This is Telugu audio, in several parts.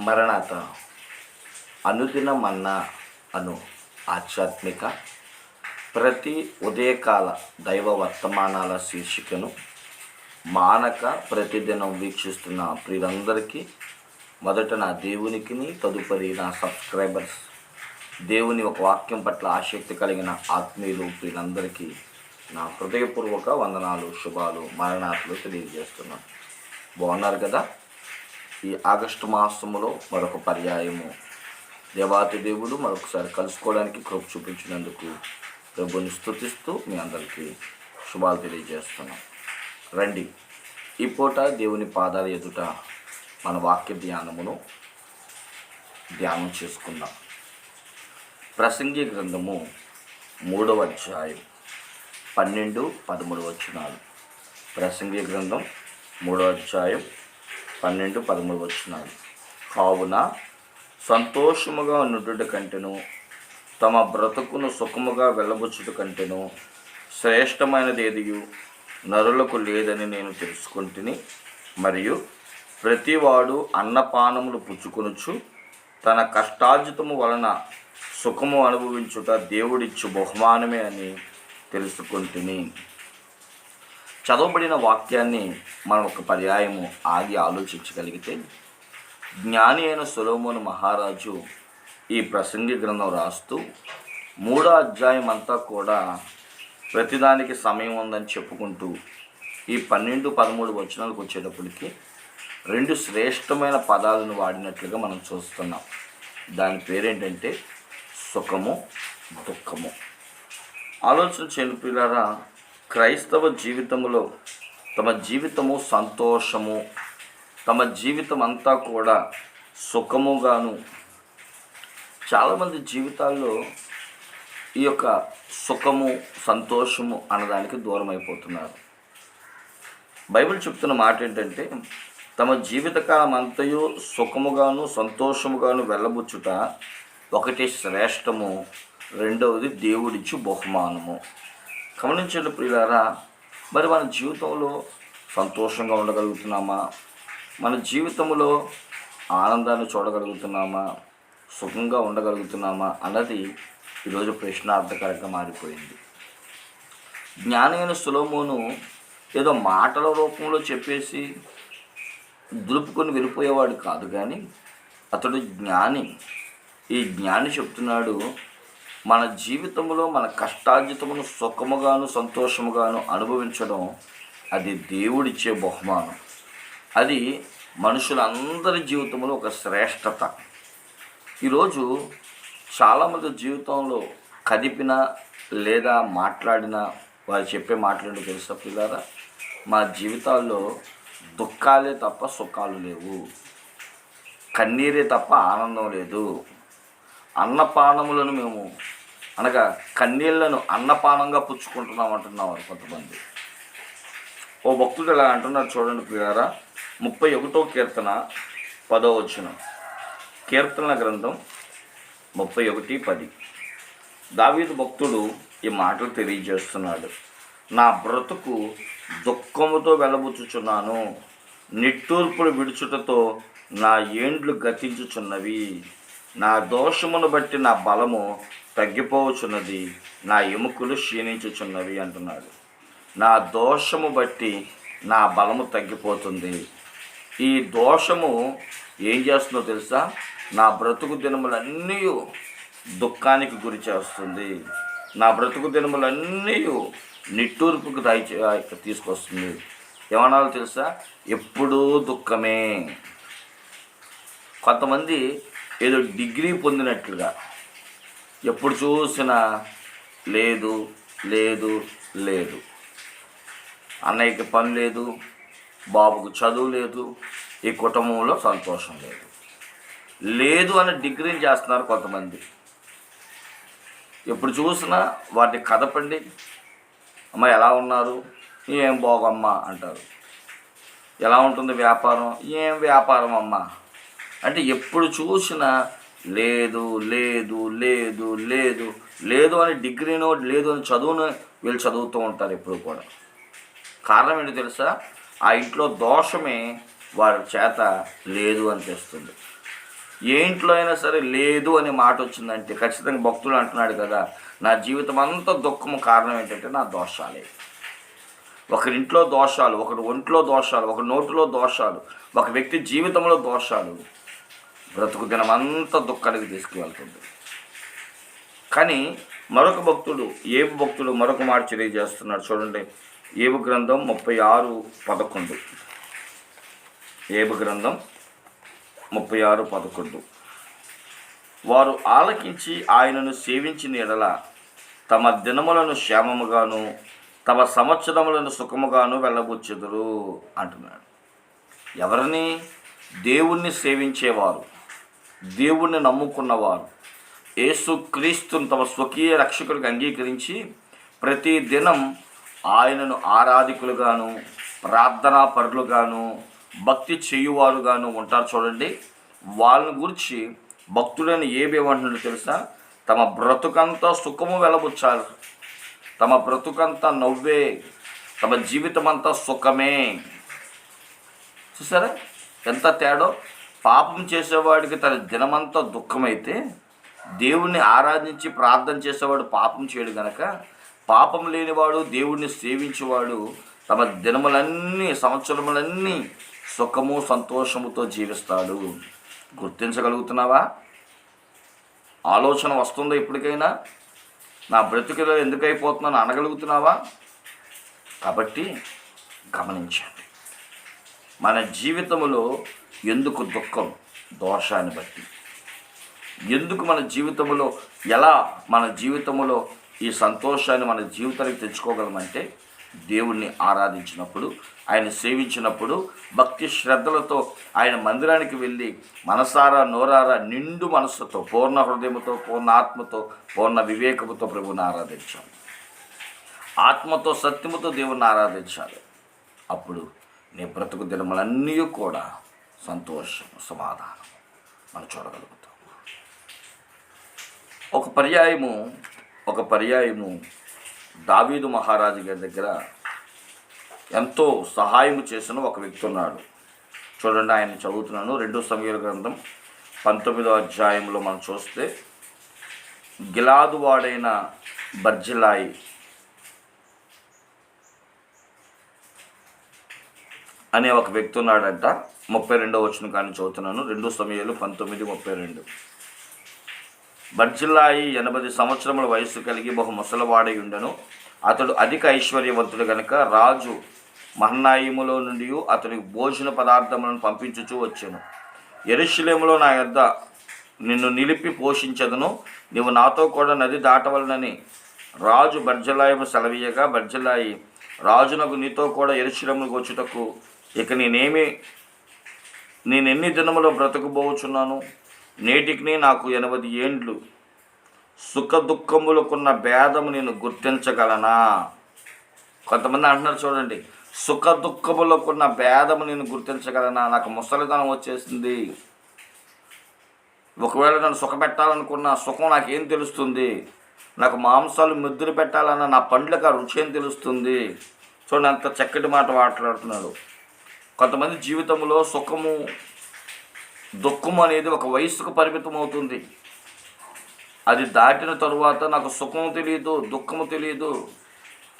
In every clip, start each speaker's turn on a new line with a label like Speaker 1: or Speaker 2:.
Speaker 1: మరణాత అనుదిన మన్నా అను ఆధ్యాత్మిక ప్రతి ఉదయకాల దైవ వర్తమానాల శీర్షికను మానక ప్రతిదినం వీక్షిస్తున్న ప్రియులందరికీ మొదట నా దేవునికిని తదుపరి నా సబ్స్క్రైబర్స్. దేవుని ఒక వాక్యం పట్ల ఆసక్తి కలిగిన ఆత్మీయులు ప్రియులందరికీ నా హృదయపూర్వక వందనాలు శుభాలు మరణాలు తెలియజేస్తున్నాను. బాగున్నారు కదా? ఈ ఆగస్టు మాసములో మరొక పర్యాయము. దేవాతి దేవుడు మరొకసారి కలుసుకోవడానికి కృప చూపించినందుకు ప్రభుని స్తుతిస్తూ మీ అందరికీ శుభాలు తెలియజేస్తున్నాం. రండి. ఈ పూట దేవుని పాదాల ఎదుట మన వాక్య ధ్యానమును ధ్యానం చేసుకుందాం. ప్రసంగి గ్రంథము మూడవ అధ్యాయం పన్నెండు పదమూడు వచ్చినాలు ప్రసంగి గ్రంథం మూడవ అధ్యాయం పన్నెండు పదమూడు వచ్చినాడు కావున సంతోషముగా నుండుట కంటేను తమ బ్రతుకును సుఖముగా వెళ్ళబుచ్చుట కంటేను శ్రేష్టమైనది ఏదియు నరులకు లేదని నేను తెలుసుకుంటుని మరియు ప్రతివాడు అన్నపానములు పుచ్చుకొనుచు తన కష్టార్జితము వలన సుఖము అనుభవించుట దేవుడిచ్చు బహుమానమే అని తెలుసుకుంటుని. చదవబడిన వాక్యాన్ని మనం ఒక పర్యాయము ఆగి ఆలోచించగలిగితే జ్ఞాని అయిన సొలోమోను మహారాజు ఈ ప్రసంగి గ్రంథం రాస్తూ మూడో అధ్యాయం అంతా కూడా ప్రతిదానికి సమయం ఉందని చెప్పుకుంటూ ఈ పన్నెండు పదమూడు వచనాలకు వచ్చేటప్పటికి రెండు శ్రేష్టమైన పదాలను వాడినట్లుగా మనం చూస్తున్నాం. దాని పేరేంటంటే సుఖము దుఃఖము. ఆలోచన చెల్లిపిల్లారా క్రైస్తవ జీవితంలో తమ జీవితము సంతోషము తమ జీవితం అంతా కూడా సుఖముగాను చాలామంది జీవితాల్లో ఈ యొక్క సుఖము సంతోషము అన్నదానికి దూరం అయిపోతున్నారు బైబిల్ చెప్తున్న మాట ఏంటంటే తమ జీవితకాలం అంతయు సుఖముగాను సంతోషముగాను వెళ్ళబుచ్చుట ఒకటి శ్రేష్టము రెండవది దేవుడిచ్చు బహుమానము. గమనించండి ప్రియులారా మరి మన జీవితంలో సంతోషంగా ఉండగలుగుతున్నామా? మన జీవితంలో ఆనందాన్ని చూడగలుగుతున్నామా? సుఖంగా ఉండగలుగుతున్నామా? అన్నది ఈరోజు ప్రశ్నార్థకరంగా మారిపోయింది. జ్ఞానైన సులోమోను ఏదో మాటల రూపంలో చెప్పేసి దులుపుకొని వెళ్ళిపోయేవాడు కాదు కానీ అతడు జ్ఞాని. ఈ జ్ఞాని చెప్తున్నాడు మన జీవితంలో మన కష్టార్జితమును సుఖముగాను సంతోషముగాను అనుభవించడం అది దేవుడిచ్చే బహుమానం. అది మనుషులందరి జీవితంలో ఒక శ్రేష్టత. ఈరోజు చాలామంది జీవితంలో కదిపిన లేదా మాట్లాడిన వారు చెప్పే మాట్లాడి తెలుసా పిల్లారా? మా జీవితాల్లో దుఃఖాలే తప్ప సుఖాలు లేవు. కన్నీరే తప్ప ఆనందం లేదు. అన్నపానములను మేము అనగా కన్నీళ్ళను అన్నపానంగా పుచ్చుకుంటున్నాం అంటున్నారు కొంతమంది. ఓ భక్తుడు ఇలా అంటున్నారు చూడండి ప్రియారా ముప్పై ఒకటో కీర్తన పదో వచ్చిన కీర్తన గ్రంథం ముప్పై ఒకటి పది. దావీదు భక్తుడు ఈ మాటలు తెలియజేస్తున్నాడు. నా బ్రతుకు దుఃఖముతో వెలబుచ్చుచున్నాను నిట్టూర్పులు విడుచుటతో నా ఏండ్లు గతించుచున్నవి. నా దోషమును బట్టి నా బలము తగ్గిపోవచ్చున్నది నా ఎముకలు క్షీణించుచున్నవి అంటున్నాడు. నా దోషము బట్టి నా బలము తగ్గిపోతుంది. ఈ దోషము ఏం చేస్తుందో తెలుసా? నా బ్రతుకు దినములన్నీ దుఃఖానికి గురి చేస్తుంది. నా బ్రతుకు దినములన్నీ నిట్టూర్పుకు దాయి తీసుకొస్తుంది. ఏమన్నాలో తెలుసా? ఎప్పుడూ దుఃఖమే. కొంతమంది ఏదో డిగ్రీ పొందినట్లుగా ఎప్పుడు చూసినా లేదు లేదు లేదు. అన్నయ్యకి పని లేదు బాబుకు చదువు లేదు ఈ కుటుంబంలో సంతోషం లేదు. లేదు అని డిగ్రీని చేస్తున్నారు కొంతమంది. ఎప్పుడు చూసినా వాటిని కదపండి. అమ్మ ఎలా ఉన్నారు? ఏం బాగమ్మా అంటారు. ఎలా ఉంటుంది వ్యాపారం? ఏం వ్యాపారం అమ్మా? అంటే ఎప్పుడు చూసినా లేదు లేదు లేదు లేదు లేదు అని డిగ్రీనో లేదు అని చదువును వీళ్ళు చదువుతూ ఉంటారు ఎప్పుడు కూడా. కారణం ఏంటో తెలుసా? ఆ ఇంట్లో దోషమే వారి చేత లేదు అని తెస్తుంది ఏ ఇంట్లో అయినా సరే లేదు అనే మాట వచ్చిందంటే ఖచ్చితంగా భక్తులు అంటున్నాడు కదా నా జీవితం అంతా దుఃఖము. కారణం ఏంటంటే నా దోషాలే. ఒకరింట్లో దోషాలు ఒకరి ఒంట్లో దోషాలు ఒక నోటిలో దోషాలు ఒక వ్యక్తి జీవితంలో దోషాలు బ్రతుకు దినమంతా దుఃఖానికి తీసుకువెళ్తుంది కానీ మరొక భక్తుడు ఏబు భక్తుడు మరొక మాట తెలియజేస్తున్నాడు చూడండి. ఏబు గ్రంథం ముప్పై ఆరు పదకొండు. ఏబు గ్రంథం ముప్పై ఆరు పదకొండు. వారు ఆలకించి ఆయనను సేవించిన ఎడల తమ దినములను క్షేమముగాను తమ సంవత్సరములను సుఖముగాను వెళ్ళబుచ్చెదురు అంటున్నాడు. ఎవరిని? దేవుణ్ణి సేవించేవారు. దేవుణ్ణి నమ్ముకున్నవారు. యేసు తమ స్వకీయ రక్షకుడికి అంగీకరించి ప్రతి దినం ఆయనను ఆరాధికులుగాను ప్రార్థనా పరులుగాను భక్తి చేయువారుగాను ఉంటారు చూడండి. వాళ్ళని గురించి భక్తుడైన ఏమేమంటున్నాడు తెలుసా? తమ బ్రతుకంతా సుఖము వెలబుచ్చారు. తమ బ్రతుకంతా నవ్వే. తమ జీవితం అంతా సుఖమే. చూసారా? ఎంత తేడో? పాపం చేసేవాడికి తన దినమంతా దుఃఖమైతే దేవుణ్ణి ఆరాధించి ప్రార్థన చేసేవాడు పాపం చేయడు గనక. పాపం లేనివాడు దేవుణ్ణి సేవించేవాడు తమ దినములన్నీ సంవత్సరములన్నీ సుఖము సంతోషముతో జీవిస్తాడు. గుర్తించగలుగుతున్నావా? ఆలోచన వస్తుందా ఇప్పటికైనా? నా బ్రతుకులో ఎందుకైపోతున్నాను అనగలుగుతున్నావా? కాబట్టి గమనించండి. మన జీవితంలో ఎందుకు దుఃఖం? దోషాన్ని బట్టి. ఎందుకు మన జీవితంలో ఎలా మన జీవితంలో ఈ సంతోషాన్ని మన జీవితానికి తెచ్చుకోగలమంటే దేవుణ్ణి ఆరాధించినప్పుడు ఆయన సేవించినప్పుడు భక్తి శ్రద్ధలతో ఆయన మందిరానికి వెళ్ళి మనసారా నోరారా నిండు మనస్సుతో పూర్ణ హృదయముతో పూర్ణ ఆత్మతో పూర్ణ వివేకముతో ప్రభువుని ఆరాధించాలి. ఆత్మతో సత్యముతో దేవుణ్ణి ఆరాధించాలి. అప్పుడు నీ బ్రతుకు దినములన్నీ కూడా సంతోషం సమాధానం మనం చూడగలుగుతాం. ఒక పర్యాయము ఒక పర్యాయము దావీదు మహారాజు గారి దగ్గర ఎంతో సహాయం చేసిన ఒక వ్యక్తి ఉన్నాడు. చూడండి ఆయన చదువుతున్నాను. రెండో సమీర గ్రంథం పంతొమ్మిదో అధ్యాయంలో మనం చూస్తే గిలాదు వాడైన బర్జిలాయి అనే ఒక వ్యక్తి ఉన్నాడంట. ముప్పై రెండో వచ్చిన కానీ చదువుతున్నాను. రెండు సమయాలు పంతొమ్మిది ముప్పై రెండు. బర్జిల్లాయి ఎనభై సంవత్సరముల వయస్సు కలిగి బహు ముసలవాడై ఉండను. అతడు అధిక ఐశ్వర్యవంతుడు గనుక రాజు మహన్నాయిములో నుండి అతనికి భోజన పదార్థములను పంపించుచూ వచ్చాను. ఎరుషులేములో నా యొద్ద నిన్ను నిలిపి పోషించదును. నీవు నాతో కూడా నది దాటవలనని రాజు బర్జలాయము సెలవీయగా బర్జలాయి రాజునకు నీతో కూడా ఎరుశలములకు వచ్చుటకు ఇక నేనేమి నేను ఎన్ని దినములో బ్రతకబోచున్నాను? నేటికి నాకు ఎనభై ఏండ్లు. సుఖ దుఃఖములకున్న భేదము నేను గుర్తించగలనా? కొంతమంది అంటున్నారు చూడండి సుఖ దుఃఖములకున్న భేదము నేను గుర్తించగలనా? నాకు ముసలితనం వచ్చేసింది. ఒకవేళ నన్ను సుఖపెట్టాలనుకున్న సుఖం నాకేం తెలుస్తుంది? నాకు మాంసాలు ముద్దులు పెట్టాలన్న నా పండ్లకు ఆ రుచి ఏం తెలుస్తుంది? చూడండి అంత చక్కటి మాట మాట్లాడుతున్నాడు. కొంతమంది జీవితంలో సుఖము దుఃఖము అనేది ఒక వయస్సుకు పరిమితం అవుతుంది. అది దాటిన తరువాత నాకు సుఖము తెలియదు దుఃఖము తెలియదు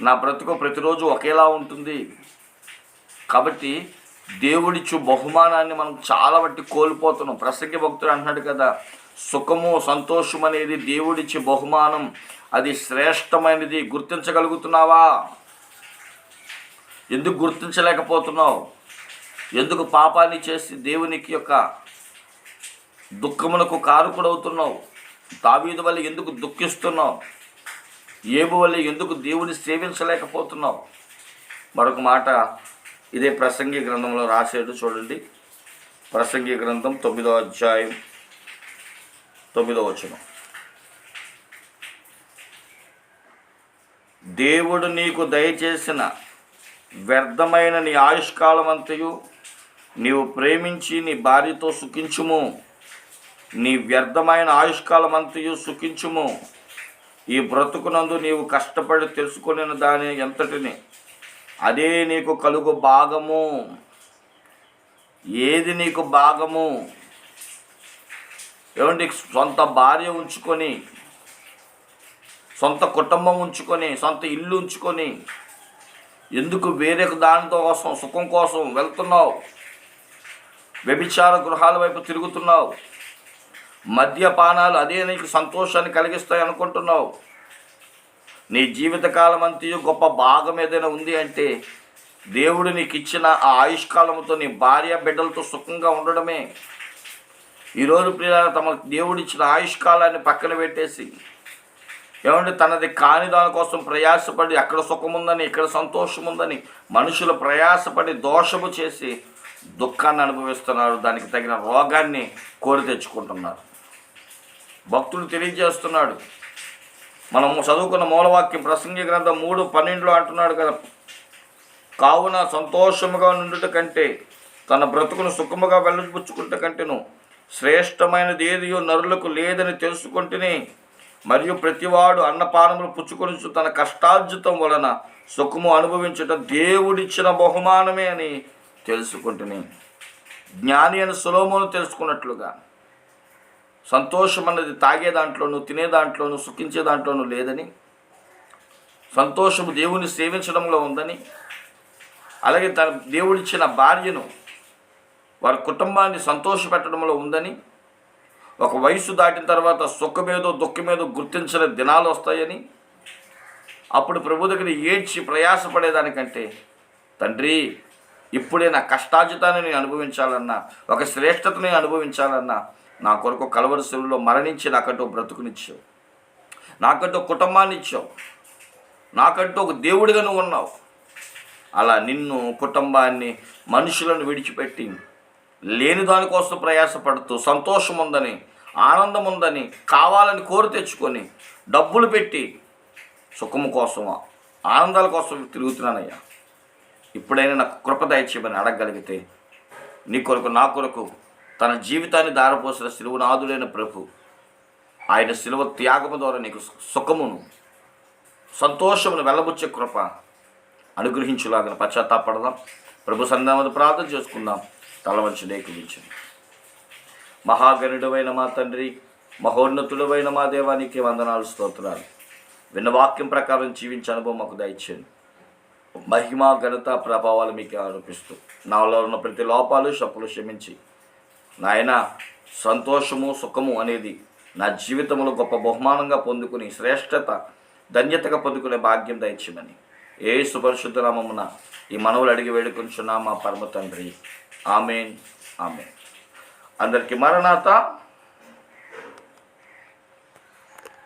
Speaker 1: నా బ్రతుకు ప్రతిరోజు ఒకేలా ఉంటుంది. కాబట్టి దేవుడిచ్చు బహుమానాన్ని మనం చాలా బట్టి కోల్పోతున్నాం. ప్రసంగి భక్తుడు అంటున్నాడు కదా సుఖము సంతోషం అనేది దేవుడిచ్చే బహుమానం. అది శ్రేష్టమైనది. గుర్తించగలుగుతున్నావా? ఎందుకు గుర్తించలేకపోతున్నావు? ఎందుకు పాపాన్ని చేసి దేవునికి యొక్క దుఃఖమునకు కారుకుడవుతున్నావు? తావీదు వల్ల ఎందుకు దుఃఖిస్తున్నావు? ఏబు వల్ల ఎందుకు దేవుని సేవించలేకపోతున్నావు? మరొక మాట ఇదే ప్రసంగి గ్రంథంలో రాసేడు చూడండి. ప్రసంగి గ్రంథం తొమ్మిదో అధ్యాయం తొమ్మిదో వచనం. దేవుడు నీకు దయచేసిన వ్యర్థమైన నీ ఆయుష్కాలం అంతయు నీవు ప్రేమించి నీ భార్యతో సుఖించుము. నీ వ్యర్థమైన ఆయుష్కాలం అంతయు సుఖించుము. ఈ బ్రతుకునందు నీవు కష్టపడి తెలుసుకుని దాని ఎంతటిని అదే నీకు కలుగు భాగము. ఏది నీకు భాగము? ఏమంటే సొంత భార్య ఉంచుకొని సొంత కుటుంబం ఉంచుకొని సొంత ఇల్లు ఉంచుకొని ఎందుకు వేరే దానితో కోసం సుఖం కోసం వెళ్తున్నావు? వ్యభిచార గృహాల వైపు తిరుగుతున్నావు. మద్యపానాలు అదే నీకు సంతోషాన్ని కలిగిస్తాయి అనుకుంటున్నావు. నీ జీవితకాలం అంతయు గొప్ప భాగం ఏదైనా ఉంది అంటే దేవుడు నీకు ఇచ్చిన ఆ ఆయుష్కాలంతో నీ భార్య బిడ్డలతో సుఖంగా ఉండడమే. ఈరోజు ప్రియాల తమ దేవుడిచ్చిన ఆయుష్కాలాన్ని పక్కన పెట్టేసి ఏమంటే తనది కాని దానికోసం ప్రయాసపడి అక్కడ సుఖం ఉందని ఇక్కడ సంతోషముందని మనుషులు ప్రయాసపడి దోషము చేసి దుఃఖాన్ని అనుభవిస్తున్నారు దానికి తగిన రోగాన్ని కోరి తెచ్చుకుంటున్నారు. భక్తుడు తెలియజేస్తున్నాడు మనం చదువుకున్న మూలవాక్యం ప్రసంగి గ్రంథం మూడు పన్నెండులో అంటున్నాడు కదా కావున సంతోషముగా నుండుట కంటే తన బ్రతుకును సుఖముగా వెళ్ళబుచ్చుకుంట కంటేను శ్రేష్టమైనది ఏదియో నరులకు లేదని తెలుసుకుంటేనే మరియు ప్రతివాడు అన్నపానములు పుచ్చుకొని తన కష్టార్జితం వలన సుఖము అనుభవించటం దేవుడిచ్చిన బహుమానమే అని తెలుసుకుంటుని. జ్ఞాని అని సులోమును తెలుసుకున్నట్లుగా సంతోషం అన్నది తాగే దాంట్లోనూ తినే దాంట్లోనూ సుఖించే దాంట్లోనూ లేదని సంతోషము దేవుని సేవించడంలో ఉందని అలాగే తన దేవుడిచ్చిన భార్యను వారి కుటుంబాన్ని సంతోషపెట్టడంలో ఉందని ఒక వయసు దాటిన తర్వాత సుఖమేదో దుఃఖమేదో గుర్తించిన దినాలు వస్తాయని అప్పుడు ప్రభు దగ్గర ఏడ్చి ప్రయాసపడేదానికంటే తండ్రి ఇప్పుడే నా కష్టాజితాన్ని నేను అనుభవించాలన్నా ఒక శ్రేష్టతని అనుభవించాలన్నా నా కొరకు కలవరి శివుల్లో మరణించి నాకంటూ బ్రతుకునిచ్చావు. నాకంటూ కుటుంబాన్ని ఇచ్చావు నాకంటూ ఒక దేవుడిగా నువ్వు ఉన్నావు. అలా నిన్ను కుటుంబాన్ని మనుషులను విడిచిపెట్టి లేని దానికోసం ప్రయాసపడుతూ సంతోషం ఉందని ఆనందం ఉందని కావాలని కోరి తెచ్చుకొని డబ్బులు పెట్టి సుఖము కోసం ఆనందాల కోసం తిరుగుతున్నానయ్యా. ఇప్పుడైనా నాకు కృప దయచేయమని అడగగలిగితే నీ కొరకు నా కొరకు తన జీవితాన్ని దారపోసిన సిలువనాథుడైన ప్రభు. ఆయన సిలువ త్యాగము ద్వారా నీకు సుఖమును సంతోషమును వెళ్ళబుచ్చే కృప అనుగ్రహించులాగిన పశ్చాత్తాపడదాం. ప్రభు సంధామది ప్రార్థన చేసుకుందాం. తలవంచి లేఖించండి మహాగణుడమైన మా తండ్రి మహోన్నతుడమైన మా దేవానికి వందనాలు స్తోత్రాలు. విన్న వాక్యం ప్రకారం జీవించే అనుభవం మాకు దయచేయండి. మహిమ ఘనత ప్రభావాలు మీకు ఆరోపిస్తూ నాలో ఉన్న ప్రతి లోపాలు శప్పులు క్షమించి. నాయన సంతోషము సుఖము అనేది నా జీవితంలో గొప్ప బహుమానంగా పొందుకుని శ్రేష్టత ధన్యతగా పొందుకునే భాగ్యం దయచేయమని. ఏ సుపరిశుద్ధ నామమున ఈ మనవులు అడిగి వేడుకొంచున్నా మా పరమ తండ్రి. Amen amen. అందరికీ మరణాత